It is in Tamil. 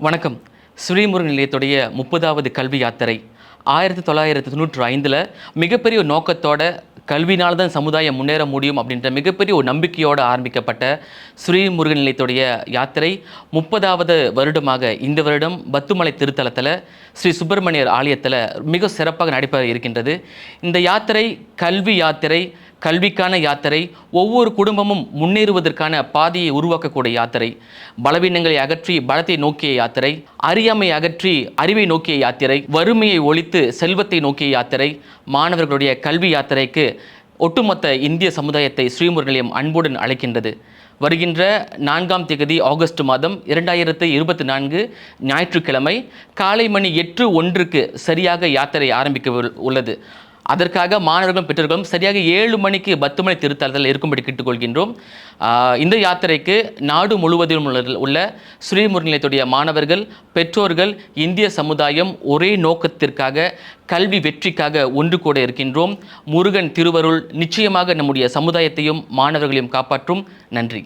வணக்கம். ஸ்ரீமுருகன் நிலையத்துடைய முப்பதாவது கல்வி யாத்திரை ஆயிரத்தி தொள்ளாயிரத்தி தொண்ணூற்றி ஐந்தில் மிகப்பெரிய ஒரு நோக்கத்தோட கல்வினால் தான் சமுதாயம் முன்னேற முடியும் அப்படின்ற மிகப்பெரிய ஒரு நம்பிக்கையோடு ஆரம்பிக்கப்பட்ட ஸ்ரீமுருகன் நிலையத்துடைய யாத்திரை முப்பதாவது வருடமாக இந்த வருடம் பத்துமலை திருத்தலத்தில் ஸ்ரீ சுப்பிரமணியர் ஆலயத்தில் மிக சிறப்பாக நடைபெற இருக்கின்றது. இந்த யாத்திரை கல்வி யாத்திரை கல்விக்கான யாத்திரை ஒவ்வொரு குடும்பமும் முன்னேறுவதற்கான பாதையை உருவாக்கக்கூடிய யாத்திரை பலவீனங்களை அகற்றி பலத்தை நோக்கிய யாத்திரை அறியாமை அகற்றி அறிவை நோக்கிய யாத்திரை வறுமையை ஒழித்து செல்வத்தை நோக்கிய யாத்திரை மாணவர்களுடைய கல்வி யாத்திரைக்கு ஒட்டுமொத்த இந்திய சமுதாயத்தை ஸ்ரீமுருகன் நிலையம் அன்புடன் அழைக்கின்றது. வருகின்ற நான்காம் தேதி ஆகஸ்ட் மாதம் இரண்டாயிரத்து இருபத்தி நான்கு ஞாயிற்றுக்கிழமை காலை மணி எட்டு ஒன்றுக்கு சரியாக யாத்திரை ஆரம்பிக்க உள்ளது. அதற்காக மாணவர்களும் பெற்றோர்களும் சரியாக ஏழு மணிக்கு பத்து மணி திருத்தலத்தில் இருக்கும்படி கேட்டுக்கொள்கின்றோம். இந்த யாத்திரைக்கு நாடு முழுவதிலும் உள்ள உள்ள ஸ்ரீமுருகன் நிலையத்துடைய மாணவர்கள் பெற்றோர்கள் இந்திய சமுதாயம் ஒரே நோக்கத்திற்காக கல்வி வெற்றிக்காக ஒன்று கூட இருக்கின்றோம். முருகன் திருவருள் நிச்சயமாக நம்முடைய சமுதாயத்தையும் மாணவர்களையும் காப்பாற்றும். நன்றி.